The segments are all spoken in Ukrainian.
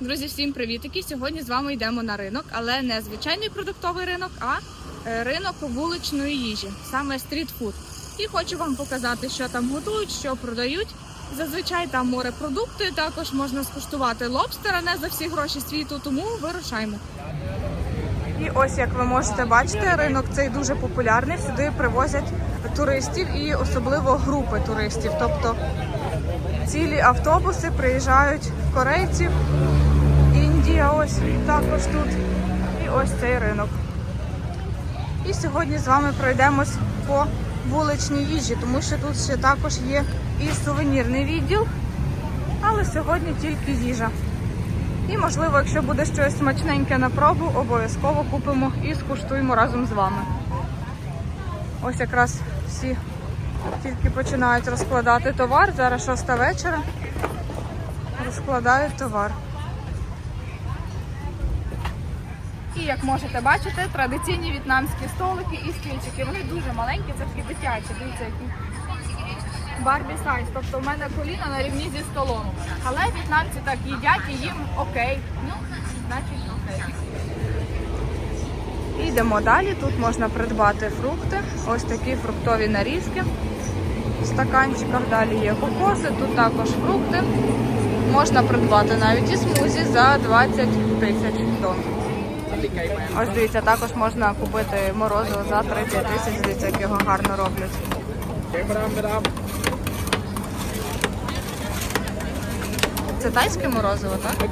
Друзі, всім привітики! Сьогодні з вами йдемо на ринок, але не звичайний продуктовий ринок, а е, ринок вуличної їжі, саме стрітфуд. І хочу вам показати, що там готують, що продають. Зазвичай там морепродукти, також можна скуштувати лобстера не за всі гроші світу, тому вирушаємо. І ось як ви можете бачити, ринок цей дуже популярний. Сюди привозять туристів і особливо групи туристів. Тобто цілі автобуси приїжджають корейців, Індія ось також тут. І ось цей ринок. І сьогодні з вами пройдемось по вуличній їжі, тому що тут ще також є і сувенірний відділ, але сьогодні тільки їжа. І можливо, якщо буде щось смачненьке на пробу, обов'язково купимо і скуштуємо разом з вами. Ось якраз всі тільки починають розкладати товар. Зараз шоста вечора. Розкладають товар. І як можете бачити, традиційні в'єтнамські столики і стільчики. Вони дуже маленькі, це такі дитячі, дивіться, які Барбі сайз. Тобто в мене коліна на рівні зі столом. Але в'єтнамці так їдять і їм окей. Ну, значить окей. Йдемо далі. Тут можна придбати фрукти. Ось такі фруктові нарізки. В стаканчиках далі є кокоси, тут також фрукти. Можна придбати навіть і смузі за 20 тисяч дон. Ось дивіться, також можна купити морозиво за 30 тисяч, дивіться, як його гарно роблять. Це тайське морозиво, так?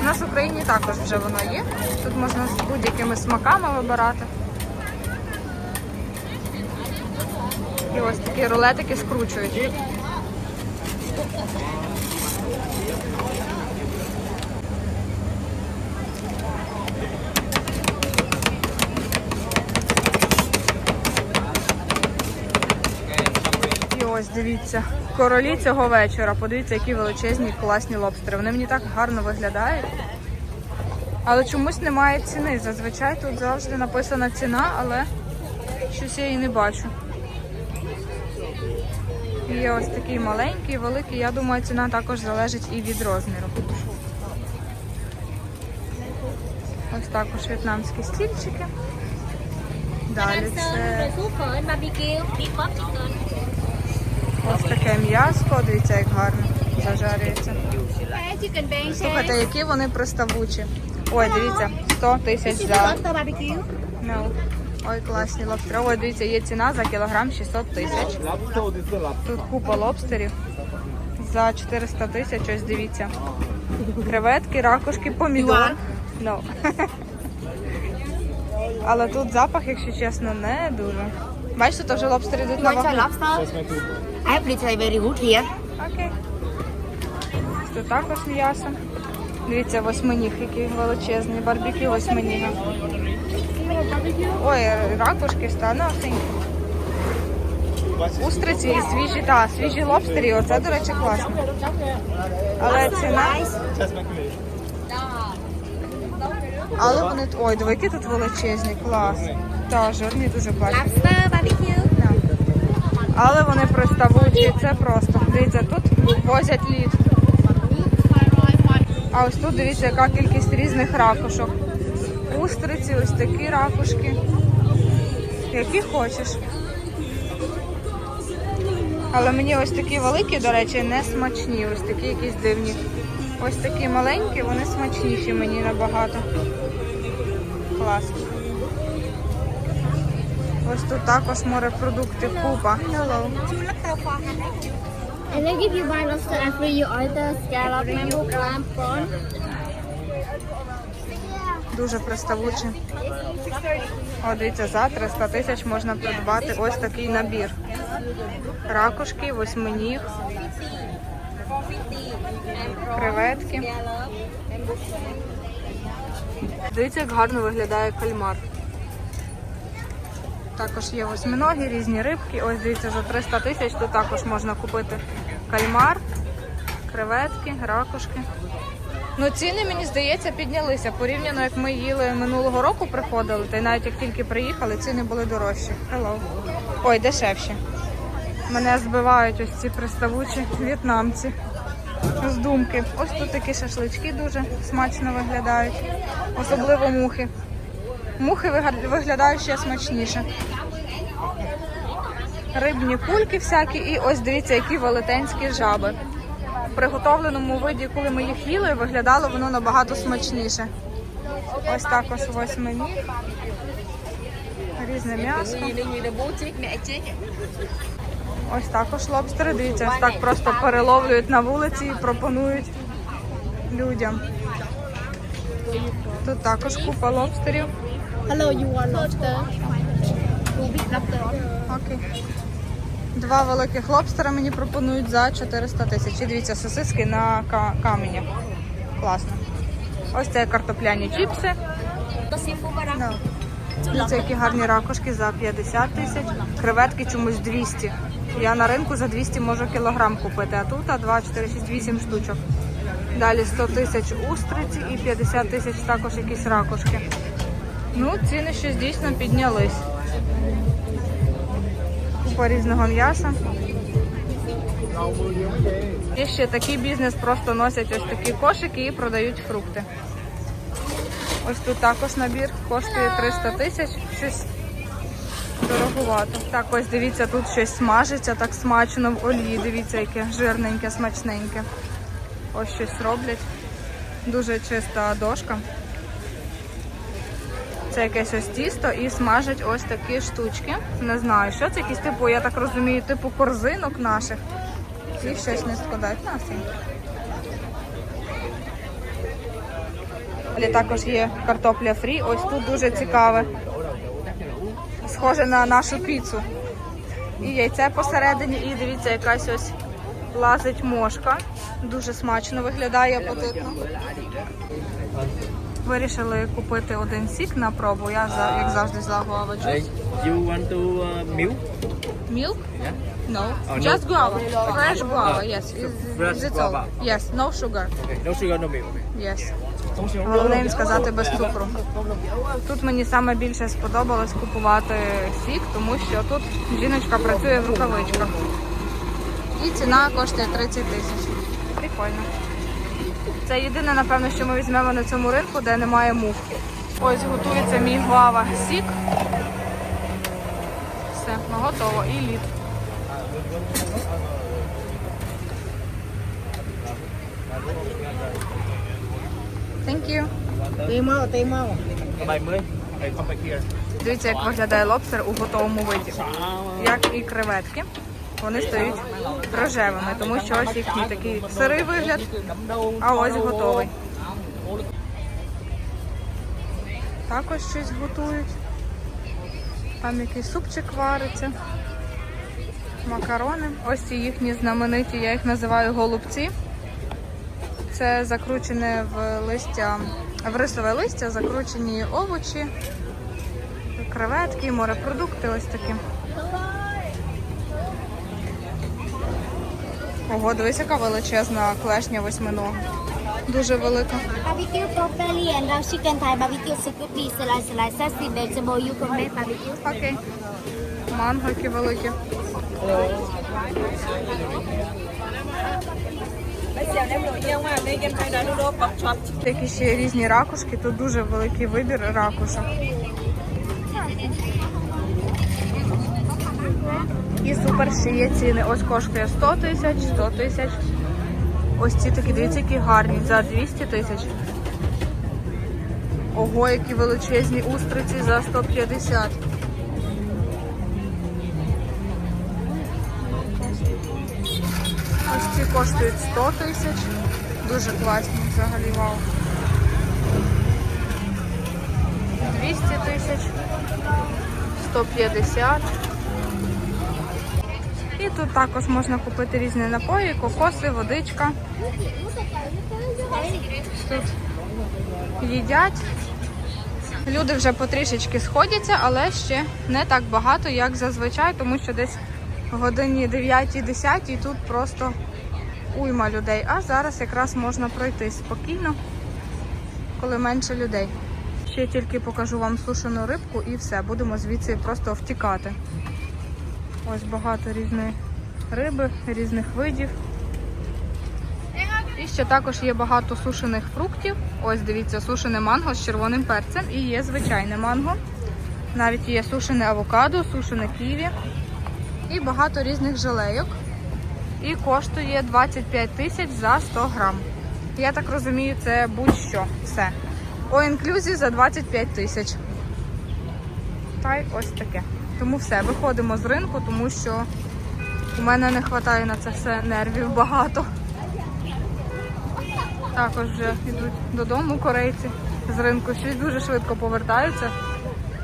У нас в Україні також вже воно є. Тут можна з будь-якими смаками вибирати. І ось такі рулетики скручують. І ось дивіться, королі цього вечора. Подивіться, які величезні класні лобстери. Вони мені так гарно виглядають. Але чомусь немає ціни. Зазвичай тут завжди написана ціна, але щось я її не бачу. Є ось такий маленький, великий. Я думаю, ціна також залежить і від розміру. Ось також в'єтнамські стільчики. Далі це ось таке м'ясо. Дивіться, як гарно зажарюється. Слухайте, які вони приставучі. Ой, дивіться, 100 тисяч за. barbecue. Ну. Ой, класні лобстери. Ой, дивіться, є ціна за кілограм 600 тисяч. Тут купа лобстерів за 400 тисяч, ось дивіться. Креветки, ракушки, помідор. Ну. Але тут запах, якщо чесно, не дуже. Бачите, то вже лобстери йдуть на вагу. Have little very good here. Окей. Тут також м'ясо. Дивіться, восьминіг, який величезний, барбекю восьминіга. Ой, ракушки становсенькі. Устриці і свіжі, так, свіжі лобстері, оце, до речі, класно. Але ціна. Але вони. Ой, які тут величезні, клас. Так, жирні, дуже класні. Але вони приставучі, це просто. Дивіться, тут возять лід. А ось тут дивіться, яка кількість різних ракушок. Устриці, ось такі ракушки. Які хочеш. Але мені ось такі великі, до речі, не смачні. Ось такі якісь дивні. Ось такі маленькі, вони смачніші мені набагато. Клас. Ось тут також морепродукти купа. Hello. And they give you buy lobster after you order scallop, mango, clam, prawn. Дуже приставучі. О, дивіться, за 300 тисяч можна придбати ось такий набір. Ракушки, восьминіг, креветки. Дивіться, як гарно виглядає кальмар. Також є восьминоги, різні рибки. Ось дивіться, за 300 тисяч тут також можна купити кальмар, креветки, ракушки. Ну, ціни, мені здається, піднялися. Порівняно, як ми їли минулого року, приходили, та й навіть як тільки приїхали, ціни були дорожчі. Hello. Ой, дешевші. Мене збивають ось ці приставучі в'єтнамці. з думки. Ось тут такі шашлички дуже смачно виглядають, особливо мухи. Мухи виглядають ще смачніше. Рибні кульки всякі, і ось дивіться, які велетенські жаби. В приготовленому виді, коли ми їх їли, виглядало воно набагато смачніше. Ось також восьминіг. Різне м'ясо. Ось також лобстери. Дивіться, ось так просто переловлюють на вулиці і пропонують людям. Тут також купа лобстерів. Hello, you want lobster? Два великих лобстера мені пропонують за 400 тисяч. І дивіться, сосиски на ка- каменях. Класно. Ось це картопляні чіпси. Да. Дивіться, які гарні ракушки за 50 тисяч. Креветки чомусь 200. Я на ринку за 200 можу кілограм купити, а тут а 2, 4, 6, 8 штучок. Далі 100 тисяч устриці і 50 тисяч також якісь ракушки. Ну, ціни щось дійсно піднялись. Купа різного м'яса. Є ще такий бізнес, просто носять ось такі кошики і продають фрукти. Ось тут також набір коштує 300 тисяч. Щось дороговато. Так, ось дивіться, тут щось смажиться так смачно в олії. Дивіться, яке жирненьке, смачненьке. Ось щось роблять. Дуже чиста дошка. Це якесь ось тісто і смажать ось такі штучки. Не знаю, що це якісь типу, я так розумію, типу корзинок наших. І щось не складають насінь. Далі також є картопля фрі. Ось тут дуже цікаве. Схоже на нашу піцу. І яйце посередині, і дивіться, якась ось лазить мошка. Дуже смачно виглядає апетитно. Вирішили купити один сік на пробу. Я за- як завжди взяла гуава джус. you want to uh, milk? Milk? Yeah. No. Oh, no. Just guava. Fresh guava, Ah, yes. Fresh is it all? guava. Yes, no sugar. Okay, no sugar, no milk. Okay. Yes. Головне їм сказати без цукру. Тут мені саме більше сподобалось купувати сік, тому що тут жіночка працює в рукавичках. І ціна коштує 30 тисяч. Прикольно. Це єдине, напевно, що ми візьмемо на цьому ринку, де немає мух. Ось готується мій глава сік. Все, ну, готово. І лід. Thank you. Tùy màu, tùy màu. Có 70. Okay, come back here. Дивіться, як виглядає лобстер у готовому виді. Як і креветки. Вони стають рожевими, тому що ось їхній такий сирий вигляд, а ось готовий. Також щось готують. Там якийсь супчик вариться. Макарони. Ось ці їхні знамениті, я їх називаю голубці. Це закручене в листя, в рисове листя, закручені овочі, креветки, морепродукти ось такі. Ого, дивись, яка величезна клешня восьминога. Дуже велика. Slice slice vegetable you can make barbecue. Окей. Манго які великі. Такі ще різні ракушки, тут дуже великий вибір ракушок. І супер ще є ціни. Ось коштує 100 тисяч, 100 тисяч. Ось ці такі, дивіться, які гарні, за 200 тисяч. Ого, які величезні устриці за 150. Ось ці коштують 100 тисяч. Дуже класні взагалі, вау. 200 тисяч, 150. І тут також можна купити різні напої, кокоси, водичка. Тут їдять. Люди вже потрішечки сходяться, але ще не так багато, як зазвичай, тому що десь годині 9-10 тут просто уйма людей. А зараз якраз можна пройти спокійно, коли менше людей. Ще тільки покажу вам сушену рибку і все, будемо звідси просто втікати. Ось багато різної риби, різних видів. І ще також є багато сушених фруктів. Ось дивіться, сушене манго з червоним перцем і є звичайне манго. Навіть є сушене авокадо, сушене ківі і багато різних желейок. І коштує 25 тисяч за 100 грам. Я так розумію, це будь-що. Все. О інклюзі за 25 тисяч. Та й ось таке. Тому все, виходимо з ринку, тому що у мене не вистачає на це все нервів багато. Також вже йдуть додому корейці з ринку. Щось дуже швидко повертаються.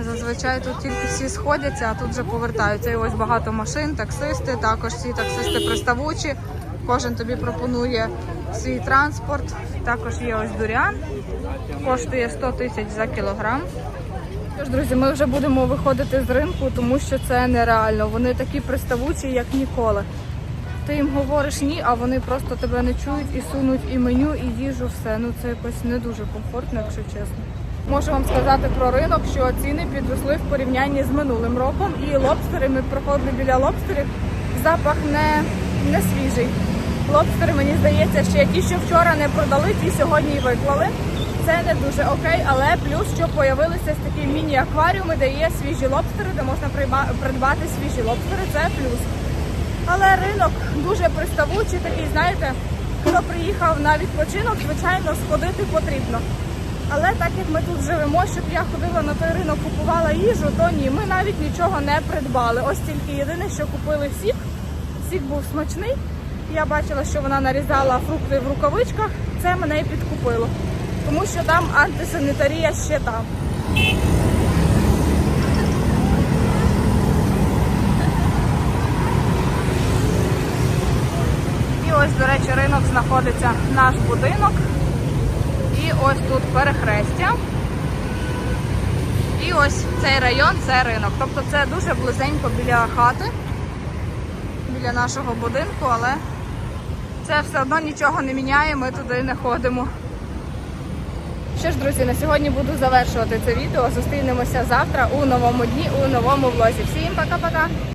Зазвичай тут тільки всі сходяться, а тут вже повертаються. І ось багато машин, таксисти, також всі таксисти приставучі. Кожен тобі пропонує свій транспорт. Також є ось дурян. Коштує 100 тисяч за кілограм. Тож, друзі, ми вже будемо виходити з ринку, тому що це нереально. Вони такі приставучі, як ніколи. Ти їм говориш ні, а вони просто тебе не чують і сунуть і меню, і їжу, все. Ну це якось не дуже комфортно, якщо чесно. Можу вам сказати про ринок, що ціни підросли в порівнянні з минулим роком. І лобстери, ми проходили біля лобстерів, запах не, не свіжий. Лобстери, мені здається, що ті, що вчора не продали, ті сьогодні і виклали. Це не дуже окей, але плюс, що появилися такі міні-акваріуми, де є свіжі лобстери, де можна придбати свіжі лобстери, це плюс. Але ринок дуже приставучий, такий, знаєте, хто приїхав на відпочинок, звичайно, сходити потрібно. Але так як ми тут живемо, щоб я ходила на той ринок, купувала їжу, то ні, ми навіть нічого не придбали. Ось тільки єдине, що купили сік. Сік був смачний. Я бачила, що вона нарізала фрукти в рукавичках. Це мене і підкупило. Тому що там антисанітарія ще там. І ось, до речі, ринок знаходиться наш будинок. І ось тут перехрестя. І ось цей район це ринок. Тобто це дуже близенько біля хати, біля нашого будинку, але це все одно нічого не міняє, ми туди не ходимо. Що ж, друзі, на сьогодні буду завершувати це відео. Зустрінемося завтра у новому дні, у новому влозі. Всім пока-пока!